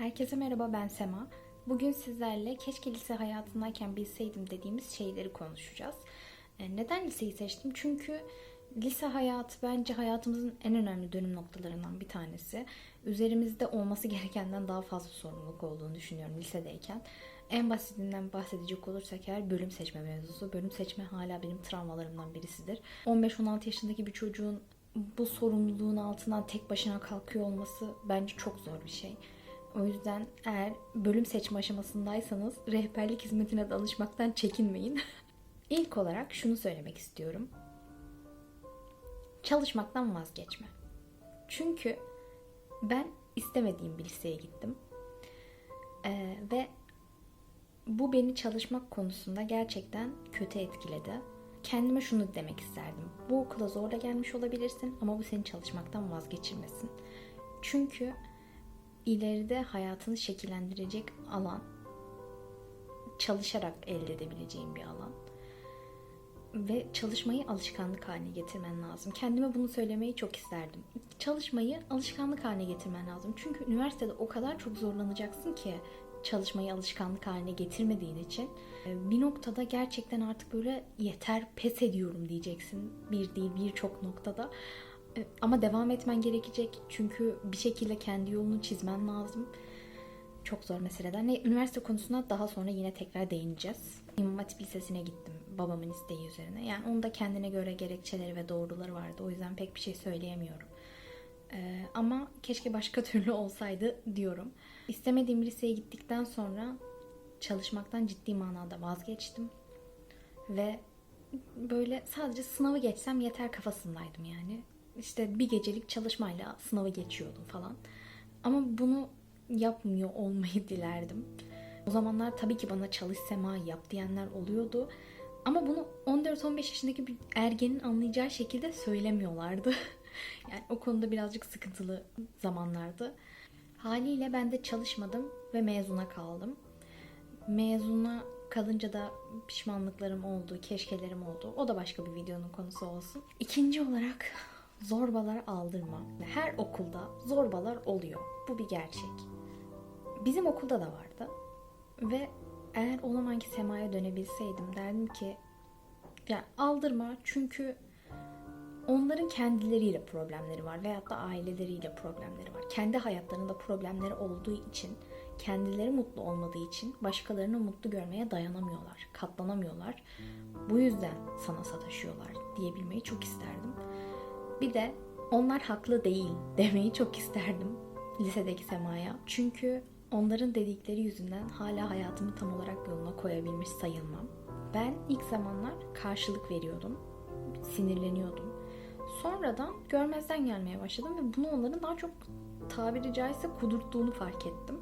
Herkese merhaba ben Sema. Bugün sizlerle keşke lise hayatındayken bilseydim dediğimiz şeyleri konuşacağız. E, Neden liseyi seçtim? Çünkü lise hayatı bence hayatımızın en önemli dönüm noktalarından bir tanesi. Üzerimizde olması gerekenden daha fazla sorumluluk olduğunu düşünüyorum lisedeyken. En basitinden bahsedecek olursak eğer bölüm seçme mevzusu. Bölüm seçme hala benim travmalarımdan birisidir. 15-16 yaşındaki bir çocuğun bu sorumluluğun altından tek başına kalkıyor olması bence çok zor bir şey. O yüzden eğer bölüm seçme aşamasındaysanız rehberlik hizmetine danışmaktan çekinmeyin. İlk olarak şunu söylemek istiyorum. Çalışmaktan vazgeçme. Çünkü ben istemediğim bir liseye gittim. Ee, ve bu beni çalışmak konusunda gerçekten kötü etkiledi. Kendime şunu demek isterdim. Bu okula zorla gelmiş olabilirsin ama bu seni çalışmaktan vazgeçirmesin. Çünkü ileride hayatını şekillendirecek alan çalışarak elde edebileceğin bir alan. Ve çalışmayı alışkanlık haline getirmen lazım. Kendime bunu söylemeyi çok isterdim. Çalışmayı alışkanlık haline getirmen lazım. Çünkü üniversitede o kadar çok zorlanacaksın ki çalışmayı alışkanlık haline getirmediğin için e, bir noktada gerçekten artık böyle yeter pes ediyorum diyeceksin. Bir değil birçok noktada. E, Ama devam etmen gerekecek. Çünkü bir şekilde kendi yolunu çizmen lazım. Çok zor meseleler. Ne, üniversite konusuna daha sonra yine tekrar değineceğiz. İmam Hatip Lisesi'ne gittim babamın isteği üzerine. Yani onun da kendine göre gerekçeleri ve doğruları vardı. O yüzden pek bir şey söyleyemiyorum. Ee, ama keşke başka türlü olsaydı diyorum. İstemediğim liseye gittikten sonra çalışmaktan ciddi manada vazgeçtim. Ve böyle sadece sınavı geçsem yeter kafasındaydım yani. İşte bir gecelik çalışmayla sınavı geçiyordum falan. Ama bunu yapmıyor olmayı dilerdim. O zamanlar tabii ki bana çalış sema yap diyenler oluyordu. Ama bunu 14-15 yaşındaki bir ergenin anlayacağı şekilde söylemiyorlardı. yani o konuda birazcık sıkıntılı zamanlardı. Haliyle ben de çalışmadım ve mezuna kaldım. Mezuna kalınca da pişmanlıklarım oldu, keşkelerim oldu. O da başka bir videonun konusu olsun. İkinci olarak zorbalar aldırma. Her okulda zorbalar oluyor. Bu bir gerçek. Bizim okulda da vardı. Ve eğer o zamanki semaya dönebilseydim derdim ki ya aldırma çünkü onların kendileriyle problemleri var veyahut da aileleriyle problemleri var. Kendi hayatlarında problemleri olduğu için, kendileri mutlu olmadığı için başkalarını mutlu görmeye dayanamıyorlar, katlanamıyorlar. Bu yüzden sana sataşıyorlar diyebilmeyi çok isterdim. Bir de onlar haklı değil demeyi çok isterdim lisedeki Sema'ya. Çünkü onların dedikleri yüzünden hala hayatımı tam olarak yoluna koyabilmiş sayılmam. Ben ilk zamanlar karşılık veriyordum. Sinirleniyordum. Sonradan görmezden gelmeye başladım ve bunu onların daha çok tabiri caizse kudurttuğunu fark ettim.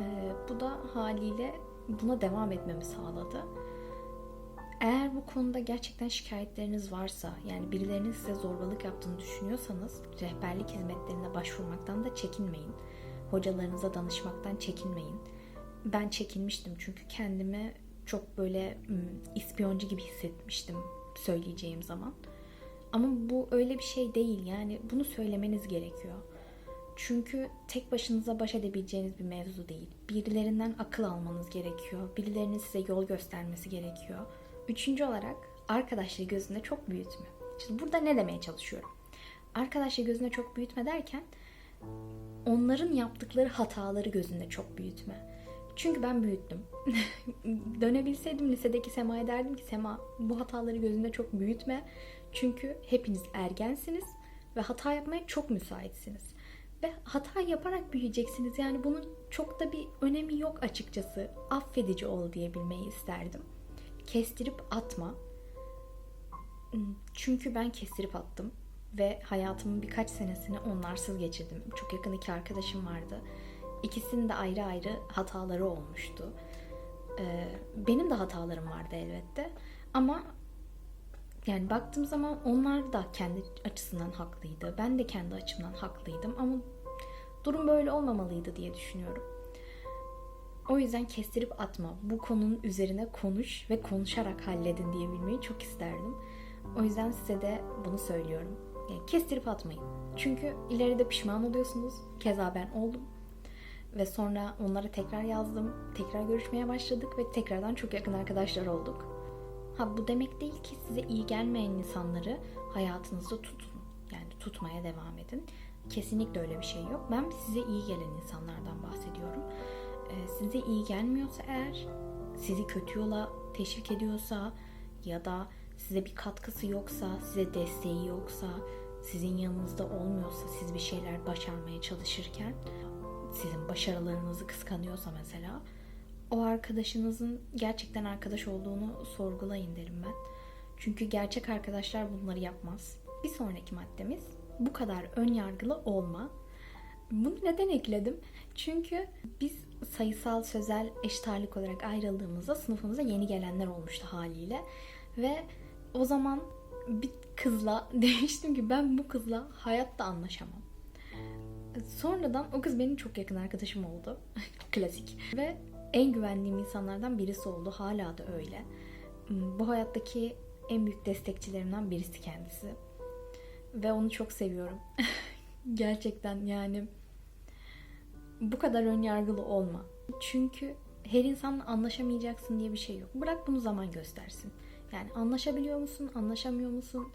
Ee, bu da haliyle buna devam etmemi sağladı. Eğer bu konuda gerçekten şikayetleriniz varsa, yani birilerinin size zorbalık yaptığını düşünüyorsanız rehberlik hizmetlerine başvurmaktan da çekinmeyin. Hocalarınıza danışmaktan çekinmeyin. Ben çekinmiştim çünkü kendimi çok böyle ispiyoncu gibi hissetmiştim söyleyeceğim zaman. Ama bu öyle bir şey değil yani bunu söylemeniz gerekiyor. Çünkü tek başınıza baş edebileceğiniz bir mevzu değil. Birilerinden akıl almanız gerekiyor. Birilerinin size yol göstermesi gerekiyor. Üçüncü olarak arkadaşları gözünde çok büyütme. Şimdi burada ne demeye çalışıyorum? Arkadaşları gözünde çok büyütme derken onların yaptıkları hataları gözünde çok büyütme. Çünkü ben büyüttüm. Dönebilseydim lisedeki Sema'ya derdim ki Sema bu hataları gözünde çok büyütme. Çünkü hepiniz ergensiniz ve hata yapmaya çok müsaitsiniz. Ve hata yaparak büyüyeceksiniz. Yani bunun çok da bir önemi yok açıkçası. Affedici ol diyebilmeyi isterdim. Kestirip atma. Çünkü ben kestirip attım ve hayatımın birkaç senesini onlarsız geçirdim. Çok yakın iki arkadaşım vardı. İkisinin de ayrı ayrı hataları olmuştu. Ee, benim de hatalarım vardı elbette. Ama yani baktığım zaman onlar da kendi açısından haklıydı. Ben de kendi açımdan haklıydım ama durum böyle olmamalıydı diye düşünüyorum. O yüzden kestirip atma. Bu konunun üzerine konuş ve konuşarak halledin diyebilmeyi çok isterdim. O yüzden size de bunu söylüyorum. Yani kestirip atmayın. Çünkü ileride pişman oluyorsunuz. Keza ben oldum. Ve sonra onlara tekrar yazdım. Tekrar görüşmeye başladık ve tekrardan çok yakın arkadaşlar olduk. Ha bu demek değil ki size iyi gelmeyen insanları hayatınızda tutun. Yani tutmaya devam edin. Kesinlikle öyle bir şey yok. Ben size iyi gelen insanlardan bahsediyorum. Ee, size iyi gelmiyorsa eğer, sizi kötü yola teşvik ediyorsa ya da size bir katkısı yoksa, size desteği yoksa, sizin yanınızda olmuyorsa, siz bir şeyler başarmaya çalışırken sizin başarılarınızı kıskanıyorsa mesela o arkadaşınızın gerçekten arkadaş olduğunu sorgulayın derim ben. Çünkü gerçek arkadaşlar bunları yapmaz. Bir sonraki maddemiz bu kadar ön yargılı olma. Bunu neden ekledim? Çünkü biz sayısal sözel eşit ağırlık olarak ayrıldığımızda sınıfımıza yeni gelenler olmuştu haliyle. Ve o zaman bir kızla demiştim ki ben bu kızla hayatta anlaşamam. Sonradan o kız benim çok yakın arkadaşım oldu. Klasik. Ve en güvendiğim insanlardan birisi oldu. Hala da öyle. Bu hayattaki en büyük destekçilerimden birisi kendisi. Ve onu çok seviyorum. Gerçekten yani bu kadar ön yargılı olma. Çünkü her insanla anlaşamayacaksın diye bir şey yok. Bırak bunu zaman göstersin. Yani anlaşabiliyor musun, anlaşamıyor musun?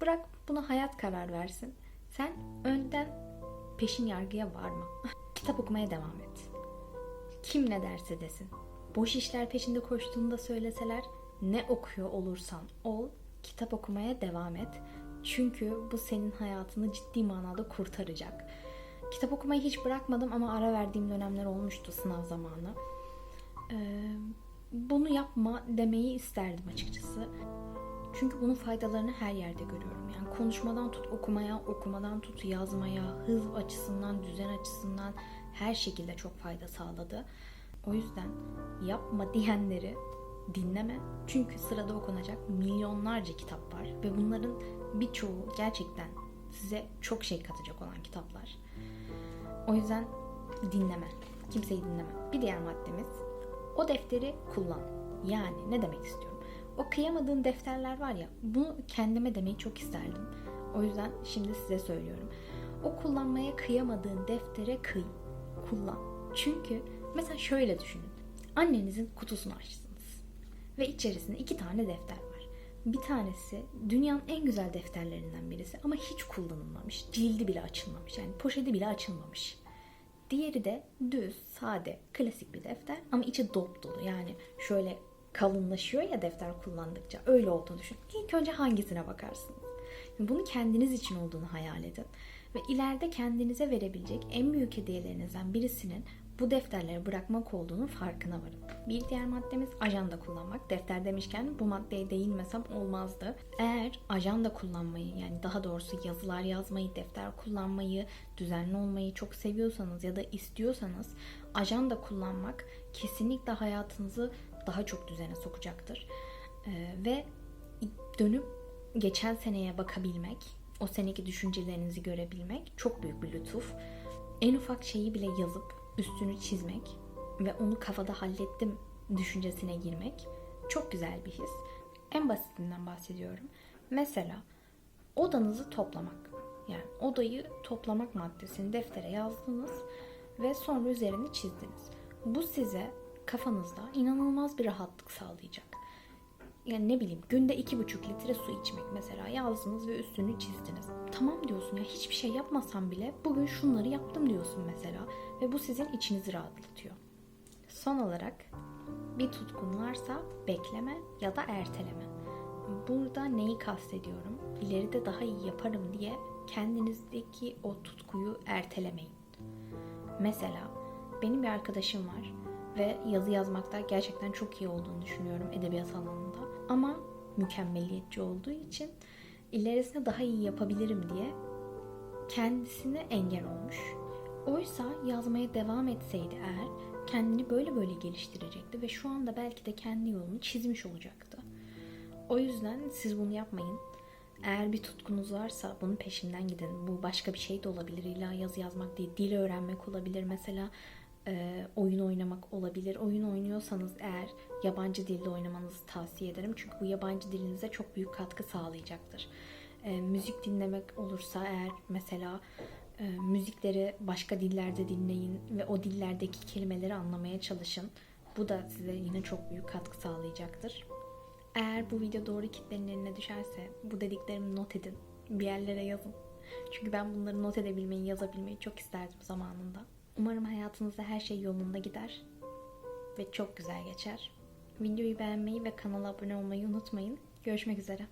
Bırak buna hayat karar versin. Sen önden peşin yargıya varma. Kitap okumaya devam et. Kim ne derse desin. Boş işler peşinde koştuğunu da söyleseler ne okuyor olursan ol, kitap okumaya devam et. Çünkü bu senin hayatını ciddi manada kurtaracak. Kitap okumayı hiç bırakmadım ama ara verdiğim dönemler olmuştu sınav zamanı. Ee, bunu yapma demeyi isterdim açıkçası. Çünkü bunun faydalarını her yerde görüyorum. Yani konuşmadan tut okumaya, okumadan tut yazmaya, hız açısından, düzen açısından her şekilde çok fayda sağladı. O yüzden yapma diyenleri dinleme. Çünkü sırada okunacak milyonlarca kitap var ve bunların birçoğu gerçekten size çok şey katacak olan kitaplar. O yüzden dinleme. Kimseyi dinleme. Bir diğer maddemiz o defteri kullan. Yani ne demek istiyorum? O kıyamadığın defterler var ya bunu kendime demeyi çok isterdim. O yüzden şimdi size söylüyorum. O kullanmaya kıyamadığın deftere kıy. Kullan. Çünkü mesela şöyle düşünün. Annenizin kutusunu açtınız. Ve içerisinde iki tane defter var. Bir tanesi dünyanın en güzel defterlerinden birisi ama hiç kullanılmamış. Cildi bile açılmamış. Yani poşeti bile açılmamış. Diğeri de düz, sade, klasik bir defter ama içi dop dolu. Yani şöyle kalınlaşıyor ya defter kullandıkça. Öyle olduğunu düşün. İlk önce hangisine bakarsınız? Bunu kendiniz için olduğunu hayal edin. Ve ileride kendinize verebilecek en büyük hediyelerinizden birisinin bu defterleri bırakmak olduğunu farkına varın. Bir diğer maddemiz ajanda kullanmak. Defter demişken bu maddeye değinmesem olmazdı. Eğer ajanda kullanmayı yani daha doğrusu yazılar yazmayı, defter kullanmayı, düzenli olmayı çok seviyorsanız ya da istiyorsanız ajanda kullanmak kesinlikle hayatınızı daha çok düzene sokacaktır. Ee, ve dönüp geçen seneye bakabilmek, o seneki düşüncelerinizi görebilmek çok büyük bir lütuf. En ufak şeyi bile yazıp üstünü çizmek ve onu kafada hallettim düşüncesine girmek çok güzel bir his. En basitinden bahsediyorum. Mesela odanızı toplamak. Yani odayı toplamak maddesini deftere yazdınız ve sonra üzerine çizdiniz. Bu size kafanızda inanılmaz bir rahatlık sağlayacak. Yani ne bileyim günde iki buçuk litre su içmek mesela yazdınız ve üstünü çizdiniz. Tamam diyorsun ya hiçbir şey yapmasam bile bugün şunları yaptım diyorsun mesela ve bu sizin içinizi rahatlatıyor. Son olarak bir tutkun varsa bekleme ya da erteleme. Burada neyi kastediyorum? İleride daha iyi yaparım diye kendinizdeki o tutkuyu ertelemeyin. Mesela benim bir arkadaşım var ve yazı yazmakta gerçekten çok iyi olduğunu düşünüyorum edebiyat alanında. Ama mükemmeliyetçi olduğu için ilerisinde daha iyi yapabilirim diye kendisine engel olmuş. Oysa yazmaya devam etseydi eğer kendini böyle böyle geliştirecekti ve şu anda belki de kendi yolunu çizmiş olacaktı. O yüzden siz bunu yapmayın. Eğer bir tutkunuz varsa bunun peşinden gidin. Bu başka bir şey de olabilir. İlla yazı yazmak değil, dil öğrenmek olabilir. Mesela e, oyun oynamak olabilir. Oyun oynuyorsanız eğer yabancı dilde oynamanızı tavsiye ederim. Çünkü bu yabancı dilinize çok büyük katkı sağlayacaktır. E, müzik dinlemek olursa eğer mesela e, müzikleri başka dillerde dinleyin ve o dillerdeki kelimeleri anlamaya çalışın. Bu da size yine çok büyük katkı sağlayacaktır. Eğer bu video doğru kitlenin eline düşerse bu dediklerimi not edin. Bir yerlere yazın. Çünkü ben bunları not edebilmeyi, yazabilmeyi çok isterdim zamanında. Umarım hayatınızda her şey yolunda gider ve çok güzel geçer. Videoyu beğenmeyi ve kanala abone olmayı unutmayın. Görüşmek üzere.